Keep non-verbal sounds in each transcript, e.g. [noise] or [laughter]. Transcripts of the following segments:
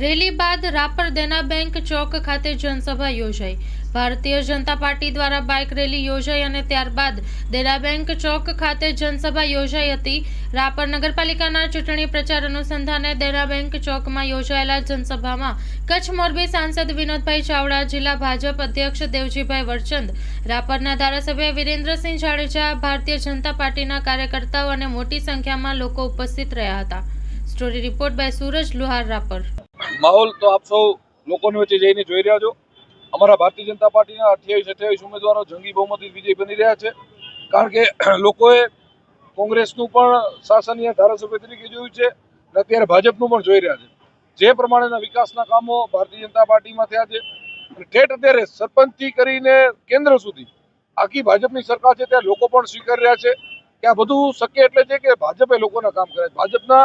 Rally બાદ રાપર દેના bank ચોક ખાતે જનસભા યોજાઈ. ભારતીય જનતા પાર્ટી દ્વારા બાઇક રેલી યોજાઈ અને ત્યારબાદ દેના બેંક ચોક ખાતે જનસભા યોજાઈ હતી. રાપર નગરપાલિકાના ચૂંટણી પ્રચાર અનુસંધાને દેના બેંક ચોકમાં યોજાયેલા જનસભામાં કચ્છ મોરબી સાંસદ વિનોદભાઈ ચાવડા, જિલ્લા ભાજપ અધ્યક્ષ દેવજીભાઈ વરચંદ, રાપરના ધારાસભ્ય વિરેન્દ્રસિંહ જાડેજા, ભારતીય જનતા પાર્ટીના કાર્યકર્તાઓ અને મોટી સંખ્યામાં લોકો ઉપસ્થિત રહ્યા હતા. Story report by Suraj Luhar Rapar. માહોલ તો આપ સૌ લોકોની વચ્ચે જઈને જોઈ રહ્યા છો. અમારા ભારતીય જનતા પાર્ટીના અઠ્યાવીસ અઠ્યાવીસ ઉમેદવારો જંગી બહુમતી વિજય બની રહ્યા છે. કારણ કે [clears throat] લોકોએ કોંગ્રેસનું પણ શાસન ધારાસભ્ય તરીકે જોયું છે અને અત્યારે ભાજપનું પણ જોઈ રહ્યા છે. જે પ્રમાણેના વિકાસના કામો ભારતીય જનતા પાર્ટીમાં થયા છે. ઠેઠ અત્યારે સરપંચથી કરીને કેન્દ્ર સુધી આખી ભાજપની સરકાર છે ત્યાં લોકો પણ સ્વીકારી રહ્યા છે કે આ બધું શક્ય એટલે છે કે ભાજપે લોકોના કામ કરે ભાજપના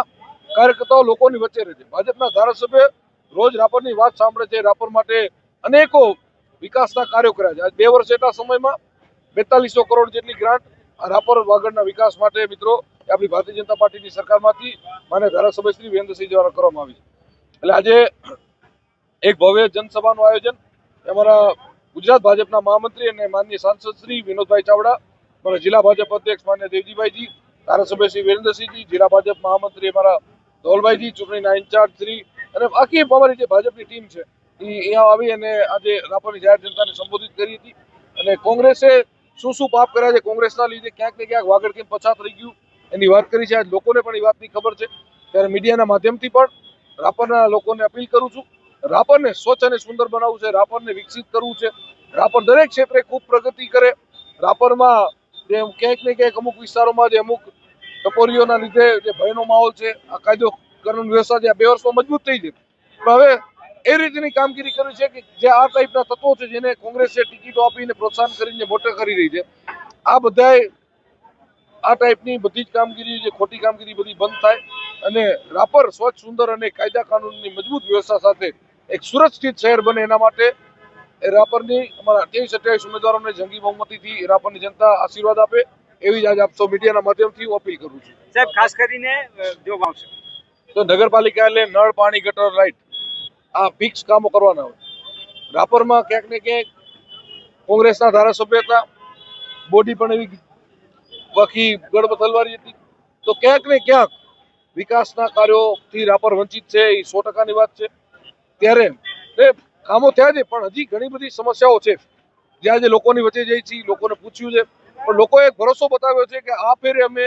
કાર્યકર્તાઓ લોકોની વચ્ચે રહે છે. ભાજપના ધારાસભ્ય રોજ રાપરની વાત સાંભળે છે, રાપર માટે અનેકો વિકાસના કાર્યો કર્યા છે. આજ બે વર્ષ એટલા સમયમાં બેતાલીસો કરોડ જેટલી ગ્રાન્ટ રાપર વાગડના વિકાસ માટે મિત્રો આપણી ભારતીય જનતા પાર્ટીની સરકારમાંથી માન્ય ધારાસભ્ય શ્રી વિરેન્દ્રસિંહ દ્વારા કરવામાં આવી છે. એટલે આજે એક ભવ્ય જનસભાનું આયોજન અમારા ગુજરાત ભાજપના મહામંત્રી અને માનનીય સાંસદ શ્રી વિનોદભાઈ ચાવડા, અમારા જિલ્લા ભાજપ અધ્યક્ષ માન્ય દેવજીભાઈજી, ધારાસભ્ય શ્રી વિરેન્દ્રસિંહજી, જિલ્લા ભાજપ મહામંત્રી અમારા ધોલભાઈજી ચૂંટણીના ઇન્ચાર્જ શ્રી અને બાકી અમારી જે ભાજપની ટીમ છે એ અહીંયા આવી અને આજે રાપરની જાહેર જનતાને સંબોધિત કરી હતી. અને કોંગ્રેસે શું શું પાપ કર્યા છે કોંગ્રેસના લીધે ક્યાંક ને ક્યાંક વાગડ કેમ પછાત રહી ગયું એની વાત કરી છે. આજ લોકોને પણ એ વાતની ખબર છે. ત્યારે મીડિયાના માધ્યમથી પણ રાપરના લોકોને અપીલ કરું છું, રાપરને સ્વચ્છ અને સુંદર બનાવવું છે, રાપરને વિકસિત કરવું છે. રાપર દરેક ક્ષેત્રે ખૂબ પ્રગતિ કરે. રાપરમાં જે ક્યાંક ને ક્યાંક અમુક વિસ્તારોમાં જે અમુક ટપોરીઓના લીધે જે ભયનો માહોલ છે, આ કાયદો કાનૂન વ્યવસ્થા જે બે વર્ષમાં મજબૂત થઈ જતી પણ હવે એ રીતની કામગીરી કરી છે કે જે આ ટાઈપના તત્વો છે જેને કોંગ્રેસે ટિકિટો આપીને પ્રોત્સાહન કરીને મોટા કરી રહી છે, આ બધાએ આ ટાઈપની બધી જ કામગીરી, જે ખોટી કામગીરી બધી બંધ થાય અને રાપર સ્વચ્છ, સુંદર અને કાયદા કાનૂનની મજબૂત વ્યવસ્થા સાથે એક સુરક્ષિત શહેર બને એના માટે રાપરની અમારા અઠ્યાવીસ અઠ્યાવીસ ઉમેદવારોને જંગી બહુમતીથી રાપરની જનતા આશીર્વાદ આપે. એવી જ આજ આપ સૌ મીડિયાના માધ્યમથી હું અપીલ કરું છું. સાહેબ, ખાસ કરીને જો આવશે તો નગરપાલિકા એટલે નળ, પાણી, ગટર, લાઇટ આ ફિક્સ કામો કરવાના હોય. રાપરમાં ક્યાંક ને ક્યાંક કોંગ્રેસના ધારાસભ્ય હતા, બોડી પણ એવી વખી ગડબડ તલવારી હતી. તો ક્યાંક ને ક્યાંક વિકાસના કાર્યોથી રાપર વંચિત છે, એ સો ટકાની વાત છે. ત્યારે એ કામો થયા છે, પણ હજી ઘણી બધી સમસ્યાઓ છે. જે આજે લોકોની વચ્ચે જઈ છે લોકોને પૂછ્યું છે. પણ લોકોએ ભરોસો બતાવ્યો છે કે આ ફેરે અમે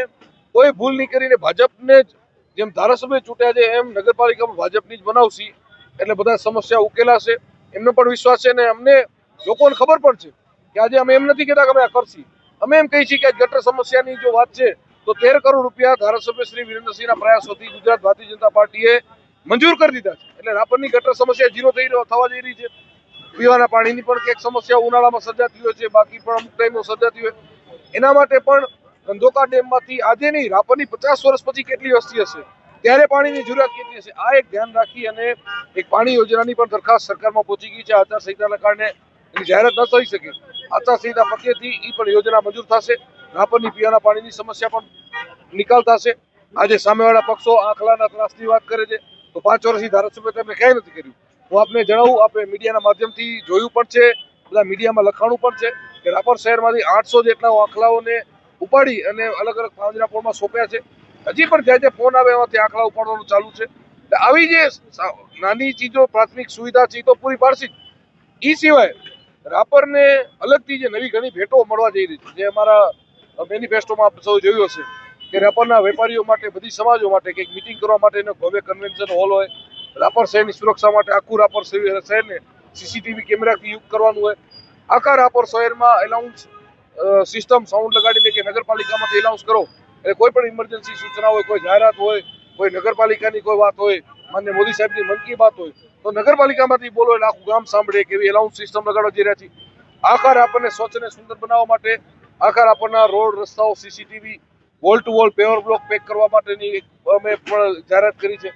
કોઈ ભૂલ નહીં કરીને ભાજપને જ જેમ ધારાસભ્ય ચૂંટ્યા છે, એમ નગરપાલિકામાં ભાજપની જ બનાવશી. એટલે બધા સમસ્યા ઉકેલાશે. એમનો પણ વિશ્વાસ છે અને અમને લોકોને ખબર પણ છે કે આજે અમે એમ નથી કહેતા કે અમે આ કરશી. અમે એમ કહીએ છીએ કે ગટર સમસ્યાની જો વાત છે, તો તેર કરોડ રૂપિયા ધારાસભ્ય શ્રી વિરેન્દ્રસિંહના પ્રયાસોથી ગુજરાત ભારતીય જનતા પાર્ટીએ મંજૂર કરી દીધા છે. એટલે રાપરની ગટર સમસ્યા ઝીરો થઈ રહ્યો, થવા જઈ રહી છે. પીવાના પાણીની પણ ક્યાંક સમસ્યા ઉનાળામાં સર્જાતી હોય છે, બાકી પણ અમુક ટાઈમમાં સર્જાતી હોય. એના માટે પણ ધંધોકા ડેમમાંથી આજે નહીં, રાપરની પચાસ વર્ષ પછી કેટલી વસ્તી હશે? ત્યારે પાણીની જરૂરિયાત કેટલી હશે? આ એક ધ્યાન રાખી અને એક પાણી યોજનાની પણ દરખાસ્ત સરકારમાં પહોંચી ગઈ છે. આચારસંહિતાના કારણે એની જાહેરાત ન થઈ શકે. આચારસંહિતા પત્યેથી એ પણ યોજના મંજૂર થશે. રાપરની પીવાના પાણીની સમસ્યા પણ નિકાલ થશે. આજે સામેવાળા પક્ષો આંખલાના ત્રાસની વાત કરે છે. તો પાંચ વર્ષથી ધારાસભ્ય તમે ક્યાંય નથી કર્યું. હું આપને જણાવું આપણે મીડિયાના માધ્યમથી જોયું પણ છે. બધા મીડિયામાં લખાણું પણ છે કે રાપર શહેરમાંથી આઠસો જેટલા આંખલાઓને ઉપાડી અને અલગ અલગ પાંજરાપોળમાં સોંપ્યા છે. હજી પણ જ્યાં જ્યાં ફોન આવે એમાંથી આંકડા ઉપાડવાનું ચાલુ છે. આવી જે નાની ચીજો, પ્રાથમિક સુવિધા છે એ તો પૂરી પાડશે એ સિવાય રાપરને અલગથી જે નવી ઘણી ભેટો મળવા જઈ રહી છે. જે અમારા મેનિફેસ્ટોમાં સૌ જોયું હશે કે રાપરના વેપારીઓ માટે, બધી સમાજો માટે કંઈક મિટિંગ કરવા માટેનો ભવ્ય કન્વેન્શન હોલ હોય. રાપર શહેરની સુરક્ષા માટે આખું રાપર શહેર- શહેરને સીસીટીવી કેમેરાથી યુક્ત કરવાનું હોય. આખા રાપર શહેરમાં એલાઉન્સ સિસ્ટમ સાઉન્ડ લગાડીને કે નગરપાલિકામાંથી એલાઉન્સ કરો. એટલે કોઈ પણ ઇમરજન્સી સૂચના હોય, કોઈ જાહેરાત હોય, કોઈ નગરપાલિકાની કોઈ વાત હોય, માન્ય મોદી સાહેબની મન કી બાત હોય, તો નગરપાલિકામાંથી બોલો એટલે આખું ગામ સાંભળે કે એવી એલાઉન્સ સિસ્ટમ લગાડવા જઈ રહ્યા છીએ આકાર આપણને સ્વચ્છ અને સુંદર બનાવવા માટે, આકાર આપણના રોડ, રસ્તાઓ CCTV wall to wall paver block pack કરવા માટેની અમે પણ જાહેરાત કરી છે.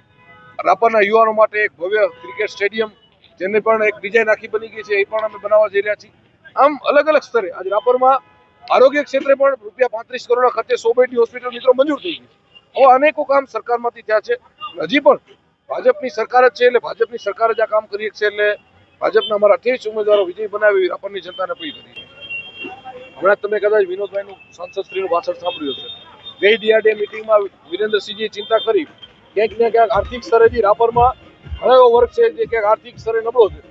રાપરના યુવાનો માટે એક ભવ્ય ક્રિકેટ સ્ટેડિયમ જેને પણ એક ડિઝાઇન આખી બની ગઈ છે, એ પણ અમે બનાવવા જઈ રહ્યા છીએ. આમ અલગ અલગ સ્તરે. આજે રાપરમાં આરોગ્ય ક્ષેત્રે પણ રૂપિયા પાંત્રીસ કરોડના ખર્ચે સો બેડની હોસ્પિટલ મિત્રો મંજૂર થઈ ગઈ છે. આવા અનેકો કામ સરકારમાંથી થયા છે. હજી પણ ભાજપની સરકાર જ છે એટલે ભાજપની સરકાર જ આ કામ કરી છે એટલે ભાજપના અમારા અઠ્યાવીસ ઉમેદવારો વિજય બનાવી રાપરની જનતાને અપીલ કરી હમણાં તમે કદાચ વિનોદભાઈનું સાંસદશ્રીનું ભાષણ સાંભળ્યું હશે. બે ડીઆરડીએ મિટિંગમાં વિરેન્દ્રસિંહજીએ ચિંતા કરી. ક્યાંક ને ક્યાંક આર્થિક સ્તરેથી રાપરમાં ઘણો વર્ગ છે જે ક્યાંક આર્થિક સ્તરે નબળો છે.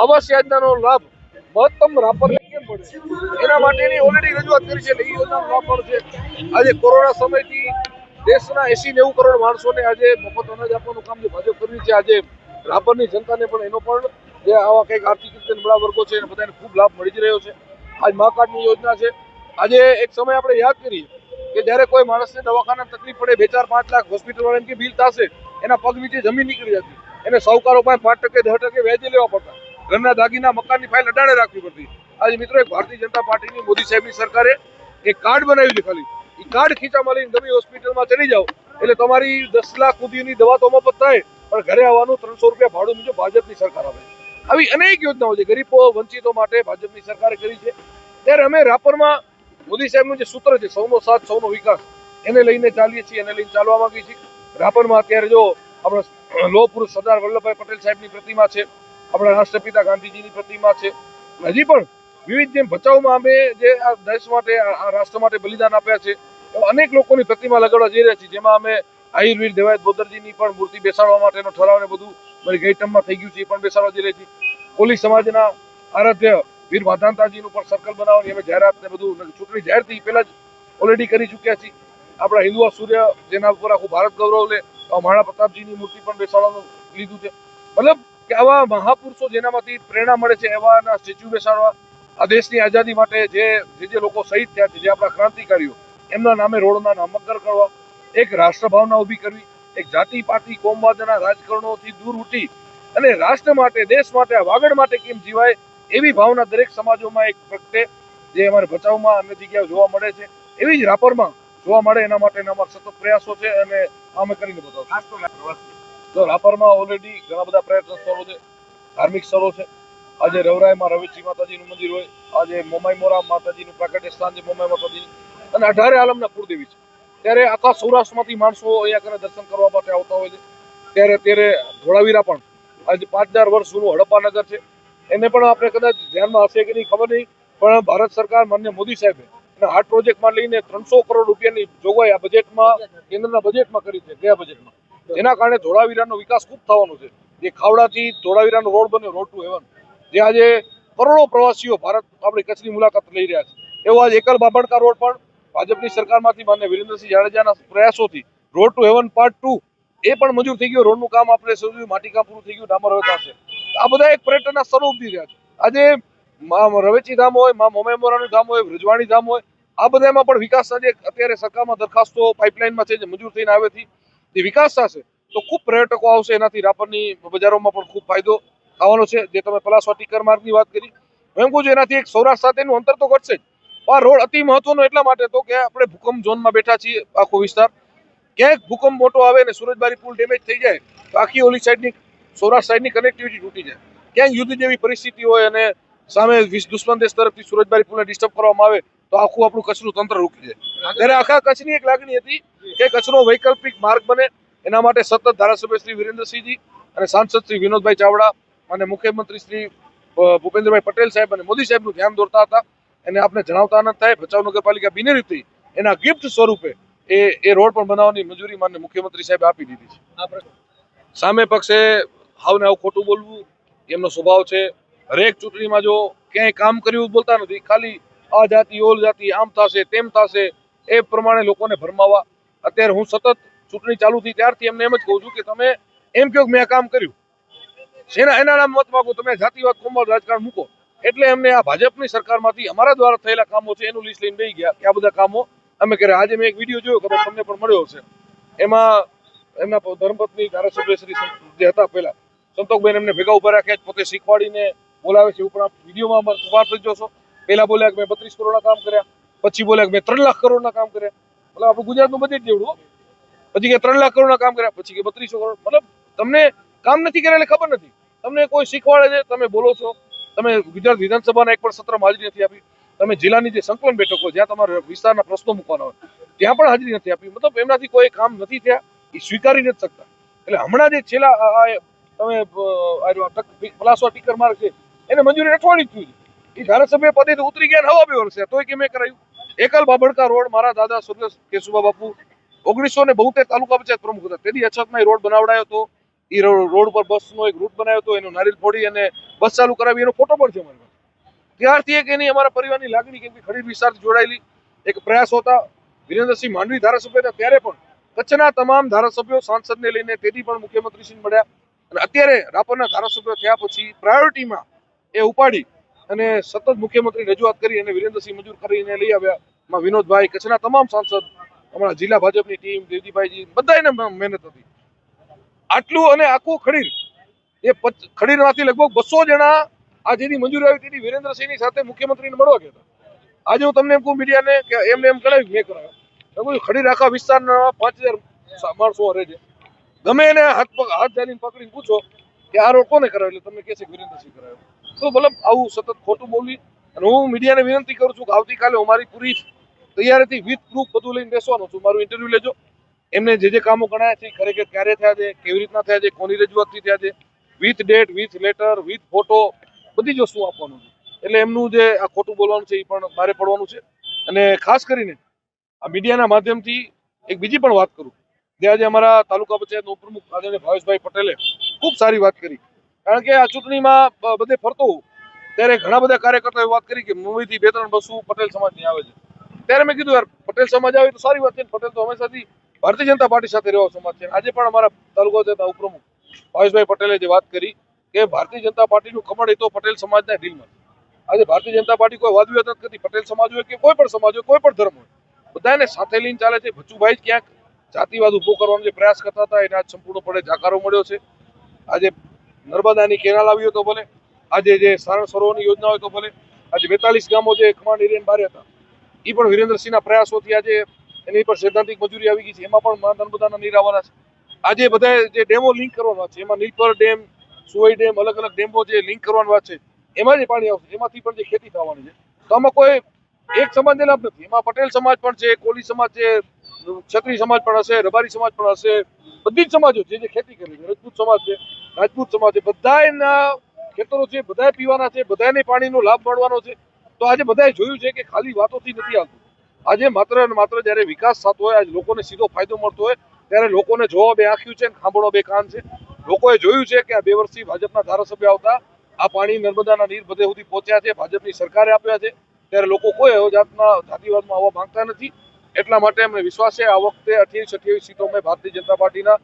આવાસ યોજનાનો લાભ મહત્તમ રાપરને એના માટેની ઓલરેડી રજૂઆત કરી છે એ યોજના મળશે આજે કોરોના સમયથી દેશના એસી નેવું કરોડ માણસોને આજે મફત અનાજ આપવાનું કામ જે ભાજપ કર્યું છે, આજે રાપરની જનતાને પણ એનો પણ જે આવા કંઈક આર્થિક રીતે નબળા વર્ગો છે બધાને ખૂબ લાભ મળી જ રહ્યો છે. આજ મા કાર્ડની યોજના છે. આજે એક સમય આપણે યાદ કરીએ કે જ્યારે કોઈ માણસને દવાખાના તકલીફ પડે, બે ચાર પાંચ લાખ હોસ્પિટલ વાળાને કે બિલ થશે, એના પગ નીચે જમીન નીકળી જતી. એને સાહુકારો પાસે પાંચ ટકે, દસ ટકે વ્યાજે લેવા પડતા. ઘરના દાગીના, મકાનની ફાઇલ અડાડે રાખવી પડતી. આજે મિત્રો ભારતીય જનતા પાર્ટીની મોદી સાહેબની સરકારે એક કાર્ડ બનાવ્યું છે ખાલી. એ કાર્ડ ખીચામાં લઈને તમે હોસ્પિટલમાં ચડી જાઓ. એટલે તમારી દસ લાખ સુધીની દવા તો મફત થાય, પણ ઘરે આવવાનું ત્રણસો રૂપિયા ભાડું બીજું ભાજપની સરકાર આવે આવી અનેક યોજનાઓ છે. ગરીબો વંચિતો માટે ભાજપની સરકારે કરી છે. ત્યારે અમે રાપરમાં મોદી સાહેબનું જે સૂત્ર છે, સૌનો સાથ, સૌનો વિકાસ, એને લઈને ચાલીએ છીએ, એને લઈને ચાલવા માંગીએ છીએ. રાપરમાં અત્યારે જો આપણા લોહ પુરુષ સરદાર વલ્લભભાઈ પટેલ સાહેબની પ્રતિમા છે, આપણા રાષ્ટ્રપિતા ગાંધીજીની પ્રતિમા છે. હજી પણ વિવિધ જેમ ભચાઉમાં અમે જે આ દેશ માટે, આ રાષ્ટ્ર માટે બલિદાન આપ્યા છે, એવા અનેક લોકોની પ્રતિમા લગાડવા જઈ રહ્યા છીએ, જેમાં અમે આયુર્વેદ, દેવાયત બોદરજીની પણ મૂર્તિ બેસાડવા માટેનો ઠરાવ ને બધું મારી ગઈ થઈ ગયું છે, એ પણ બેસાડવા જઈ રહ્યા છીએ. કોલી સમાજના આરાધ્ય વીર માધાનતાજીનું પણ સર્કલ બનાવવાની અમે જાહેરાત ને બધું ચૂંટણી જાહેર થઈ, પહેલાં જ ઓલરેડી કરી ચૂક્યા છીએ. આપણા હિન્દુઆ સૂર્ય જેના ઉપર આખું ભારત ગૌરવ લે મહારાણા પ્રતાપજીની મૂર્તિ પણ બેસાડવાનું લીધું છે. મતલબ કે આવા મહાપુરુષો જેનામાંથી પ્રેરણા મળે છે, એવાના સ્ટેચ્યુ બેસાડવા આ દેશની આઝાદી માટે જે જે લોકો શહીદ થયા છે જે આપણા ક્રાંતિકારીઓ એમના નામે રોડના નામકરણ કરવા એક રાષ્ટ્રભાવના ઊભી કરવી એક જાતિ પાતિ કોમવાદના રાજકારણોથી દૂર ઉઠી અને રાષ્ટ્ર માટે દેશ માટે આ વાગડ માટે કેમ જીવાય એવી ભાવના દરેક સમાજોમાં એક પ્રગટે જે અમારે ભચાઉમાં અન્ય જગ્યાએ જોવા મળે છે એવી જ રાપરમાં જોવા મળે એના માટેના અમારા સતત પ્રયાસો છે અને અમે કરીને બતાવશું. ખાસ તો રાપરમાં ઓલરેડી ઘણા બધા પ્રયત્ન સ્થળો છે ધાર્મિક સ્થળો છે આજે રવરાયમાં રવેચી માતાજીનું મંદિર હોય, આજે મોમાઈ મોરા માતાજીનું પ્રાકટ્ય સ્થાન છે મોમાઈ માતાજીનું. અને અઢારે આલમના કુળદેવી છે. ત્યારે આખા સૌરાષ્ટ્રમાંથી માણસો અહીંયા કરે દર્શન કરવા માટે આવતા હોય છે. ત્યારે ત્યારે ધોળાવીરા પણ આજે પાંચ હજાર વર્ષ જૂનું હડપ્પા નગર છે. એને પણ આપણે કદાચ ધ્યાનમાં હશે કે નહીં ખબર નહીં, પણ ભારત સરકાર માન્ય મોદી સાહેબે એના હાર્ટ પ્રોજેક્ટમાં લઈને ત્રણસો કરોડ રૂપિયાની જોગવાઈ આ બજેટમાં, કેન્દ્રના બજેટમાં કરી છે ગયા બજેટમાં? જેના કારણે ધોળાવીરાનો વિકાસ ખૂબ થવાનો છે. જે ખાવડાથી ધોળાવીરાનો રોડ બન્યો રોડ ટુ હેવન જે આજે કરોડો પ્રવાસીઓ ભારત આપણી કચ્છની મુલાકાત લઈ રહ્યા છે. એવો આજે એકલ બાબણકા રોડ પણ ભાજપની સરકારમાંથી માન્ય વિરેન્દ્રસિંહ જાડેજાના પ્રયાસોથી road to heaven part two એ પણ મંજૂર થઈ ગયું. રોડનું કામ આપણે સૌથી માટીકામ પૂરું થઈ ગયું ડામર હવે થશે આ બધા એક પર્યટનના સ્થળો ઉભરી રહ્યા છે. આજે રવેચી ધામ હોય, મા મોમેમોરાનું ધામ હોય રજવાણી ધામ હોય, આ બધામાં પણ વિકાસના જે અત્યારે સરકારમાં દરખાસ્તો પાઇપલાઇનમાં છે જે મંજૂર થઈને આવેથી તે વિકાસ થશે તો ખૂબ પર્યટકો આવશે. એનાથી રાપરની બજારોમાં પણ ખૂબ ફાયદો થવાનો છે, જે તમે પલાસવા ટીકર માર્ગની વાત કરી. હું એમ કહું છું એનાથી એક સૌરાષ્ટ્ર સાથેનું અંતર તો ઘટશે જ. આ રોડ અતિ મહત્વનો એટલા માટે હતો કે આપણે ભૂકંપ ઝોનમાં બેઠા છીએ આખો વિસ્તાર. ક્યાંક ભૂકંપ મોટો આવે ને સુરજબારી પુલ ડેમેજ થઈ જાય, તો આખી ઓલી સાઈડની, સૌરાષ્ટ્ર સાઈડની કનેક્ટિવિટી તૂટી જાય. ક્યાંક યુદ્ધ જેવી પરિસ્થિતિ હોય અને સામે દુશ્મન દેશ તરફથી સુરજબારી પુલને ડિસ્ટર્બ કરવામાં આવે, તો આખું આપણું કચ્છનું તંત્ર રૂકી જાય. ત્યારે આખા કચ્છની એક લાગણી હતી કે કચ્છનો વૈકલ્પિક માર્ગ બને. એના માટે સતત ધારાસભ્ય શ્રી વિરેન્દ્રસિંહજી અને સાંસદ શ્રી વિનોદભાઈ ચાવડા અને મુખ્યમંત્રી શ્રી ભૂપેન્દ્રભાઈ પટેલ સાહેબ અને મોદી સાહેબનું ધ્યાન દોરતા હતા. એને આપણે જણાવતા આનંદ થાય. ભચાઉ નગરપાલિકા બિનહરીફ થઈ એના ગિફ્ટ સ્વરૂપે એ એ રોડ પણ બનાવવાની મંજૂરી માન્ય મુખ્યમંત્રી સાહેબ આપી દીધી છે. સામે પક્ષે હાવને આવું ખોટું બોલવું એમનો સ્વભાવ છે. હરેક ચૂંટણીમાં જો ક્યાંય કામ કર્યું બોલતા નથી. ખાલી આ જાતિ ઓલ જાતિ આમ થશે તેમ થશે એ પ્રમાણે લોકોને ભરમાવા. અત્યારે હું સતત ચૂંટણી ચાલુ થઈ ત્યારથી એમને એમ જ કહું છું કે તમે એમ કહો મેં કામ કર્યું. શેના એના નામ મત માગો, તમે જાતિવાદ કોમવાદ રાજકારણ મૂકો. એટલે એમને આ ભાજપની સરકારમાંથી અમારા દ્વારા થયેલા કામો છે, એનું લિસ્ટ લઈને બેસી ગયા. કે આ બધા કામો અમે કર્યા. આજે મેં એક વીડિયો જોયો કદાચ તમને પણ મળ્યો હશે. એમાં એમના ધર્મપત્ની ધારાસભ્ય શ્રી જે હતા પહેલા સંતોકબેન એમને ભેગા ઊભા રાખ્યા પોતે શીખવાડીને બોલાવે છે. ઉપરાંત વિડીયોમાં ઊભા થઈ જશો. પહેલા બોલ્યા કે મેં બત્રીસ કરોડના કામ કર્યા. પછી બોલ્યા કે મેં ત્રણ લાખ કરોડના કામ કર્યા. મતલબ આપણું ગુજરાતનું બજેટ જેવડું હો. પછી કે ત્રણ લાખ કરોડના કામ કર્યા. પછી કે બત્રીસો કરોડ. મતલબ તમને કામ નથી કર્યા એટલે ખબર નથી. તમને કોઈ શીખવાડે છે? તમે બોલો છો? તમે ગુજરાત વિધાનસભાના એક પણ સત્રમાં હાજરી નથી આપી. તમે જિલ્લાની જે સંકલન બેઠકો જ્યાં તમારે વિસ્તારના પ્રશ્નો મૂકવાના હોય, ત્યાં પણ હાજરી નથી આપી. મતલબ એમનાથી કોઈ કામ નથી થયા. એ સ્વીકારી નથી શકતા. એટલે હમણાં જે છેલ્લા તમે પલાસવા ટીકર માર્ગ છે, એને મંજૂરી અઠવાડિયું થયું એ ધારાસભ્ય પદે તો ઉતરી ગયા હવા બે વર્ષે તોય કેમ કરાયું? એકલ બાબડકા રોડ, મારા દાદા સુરેશ કેશુબા બાપુ, ઓગણીસો ને બોતેર તાલુકા પંચાયત પ્રમુખ હતા. તેથી અછતમાં રોડ બનાવડાયો હતો. એ રોડ ઉપર બસનો એક રૂટ બનાવ્યો હતો, એનો નારિયેલ ફોડી અને બસ ચાલુ કરાવી, એનો ફોટો પણ છે અમારી પાસે. ત્યારથી એક એની અમારા પરિવારની લાગણી કેમ કે ખડીર વિસ્તારથી જોડાયેલી, એક પ્રયાસ હતા વિરેન્દ્રસિંહ માંડવી ધારાસભ્ય હતા, ત્યારે પણ કચ્છના તમામ ધારાસભ્યો સાંસદને લઈને તેથી પણ મુખ્યમંત્રીશ્રી મળ્યા અને અત્યારે રાપરના ધારાસભ્યો થયા પછી પ્રાયોરિટીમાં એ ઉપાડી અને સતત મુખ્યમંત્રી રજૂઆત કરી અને વિરેન્દ્રસિંહ મંજૂર કરીને લઈ આવ્યા. વિનોદભાઈ, કચ્છના તમામ સાંસદ, અમારા જિલ્લા ભાજપની ટીમ, દેવજીભાઈજી બધાને મહેનત હતી. આટલું અને આખું ખડીર, એ ખડીર ખડીરમાંથી લગભગ બસો જણા આ જેની મંજૂરી આવી તેથી વિરેન્દ્રસિંહની સાથે મુખ્યમંત્રીને મળવા ગયા હતા. આજે હું તમને એમ કહું, મીડિયાને કે એમને એમ કરાવ્યું મેં કરાવ્યું. ખડીર આખા વિસ્તારના પાંચ હજાર માણસો રહે છે. ગમે એને હાથ હાથ જાલીને પકડીને પૂછો કે આ રોડ કોને કરાવ્યો? એટલે તમને કહેશે છે વિરેન્દ્રસિંહ કરાવ્યો. તો મતલબ આવું સતત ખોટું બોલી અને હું મીડિયાને વિનંતી કરું છું કે આવતીકાલે હું મારી પૂરી તૈયારીથી વિથ પ્રૂફ બધું લઈને બેસવાનો છું. મારું ઇન્ટરવ્યુ લેજો. એમને જે જે કામો ગણાયા છે, ખરેખર ક્યારે થયા છે, કેવી રીતના થયા છે, કોની રજૂઆતથી થયા છે with date with letter with photo બધી જ વસ્તુ આપવાનું છે. એટલે એમનું જે આ ખોટું બોલવાનું છે, એ પણ મારે પડવાનું છે. અને ખાસ કરીને આ મીડિયાના માધ્યમથી એક બીજી પણ વાત કરું. જે આજે અમારા તાલુકા પંચાયતના ઉપપ્રમુખ આદરણીય ભાવેશભાઈ પટેલે ખૂબ સારી વાત કરી. કારણ કે આ ચૂંટણીમાં બધે ફરતો ત્યારે ઘણા બધા કાર્યકર્તાઓએ વાત કરી કે મુંબઈથી બે ત્રણ બસો પટેલ સમાજની આવે છે. ત્યારે મેં કીધું, યાર, પટેલ સમાજ આવે તો સારી વાત છે, પટેલ તો હંમેશાથી ભારતીય જનતા પાર્ટી સાથે રહેવા સમાજ છે. આજે પણ અમારા તાલુકા પંચાયતના ઉપપ્રમુખ ભાવેશભાઈ પટેલે જે વાત કરી કે ભારતીય જનતા પાર્ટીનું કમળ એ તો પટેલ સમાજના દિલમાં આજે ભારતીય જનતા પાર્ટી કોઈ વાદ વિવાદ નથી કરતી. પટેલ સમાજ હોય કે કોઈ પણ સમાજ હોય, કોઈ પણ ધર્મ હોય, બધાને સાથે લઈને ચાલે છે. ભચુભાઈ જ ક્યાંક જાતિવાદ ઊભો કરવાનો જે પ્રયાસ કરતા હતા, એને આજ સંપૂર્ણપણે જાકારો મળ્યો છે. આજે નર્મદાની કેનાલ આવી હોય તો ભલે, આજે જે સારણ સરોવરની યોજના હોય તો ભલે, આજે બેતાલીસ ગામો જે કમાન્ડ એરિયાની બહાર હતા એ પણ વિરેન્દ્રસિંહના પ્રયાસોથી આજે એની પર સૈદ્ધાંતિક મંજૂરી આવી ગઈ છે. એમાં પણ મા નર્મદાના નીર આવવાના છે. આજે બધા જે ડેમો લિંક કરવાના છે, એમાં નીલપર ડેમ, સુવાઈ ડેમ, અલગ અલગ ડેમો જે લિંક કરવાના છે, એમાં જે પાણી આવશે. એમાંથી પણ જે ખેતી થવાની છે. તો આમાં કોઈ એક સમાજને લાભ નથી. એમાં પટેલ સમાજ પણ છે, કોલી સમાજ છે ક્ષત્રિય સમાજ પણ હશે, રબારી સમાજ પણ હશે. બધી જ સમાજો જે જે ખેતી કરે છે, રજપૂત સમાજ છે, રાજપૂત સમાજ છે, બધાયના ખેતરો છે, બધાય પીવાના છે બધાને પાણીનો લાભ મળવાનો છે. તો આજે બધાએ જોયું છે કે ખાલી વાતોથી નથી આવતું. આજે માત્ર ને માત્ર જ્યારે વિકાસ થતો હોય, આજે લોકોને સીધો ફાયદો મળતો હોય, ત્યારે લોકોને જોવા બે આંખ્યું છે ખાંભળો બે કાન છે. લોકોએ જોયું છે કે આ બે વર્ષથી ભાજપના ધારાસભ્ય આવતા આ પાણી નર્મદાના નીર બધે સુધી પહોંચ્યા છે, ભાજપની સરકારે આપ્યા છે. ત્યારે લોકો કોઈ એવો જાતના જાતિવાદમાં આવવા માંગતા નથી. એટલા માટે અમને વિશ્વાસ છે, આ વખતે અઠ્યાવીસ અઠ્યાવીસ સીટો અમે ભારતીય જનતા પાર્ટીના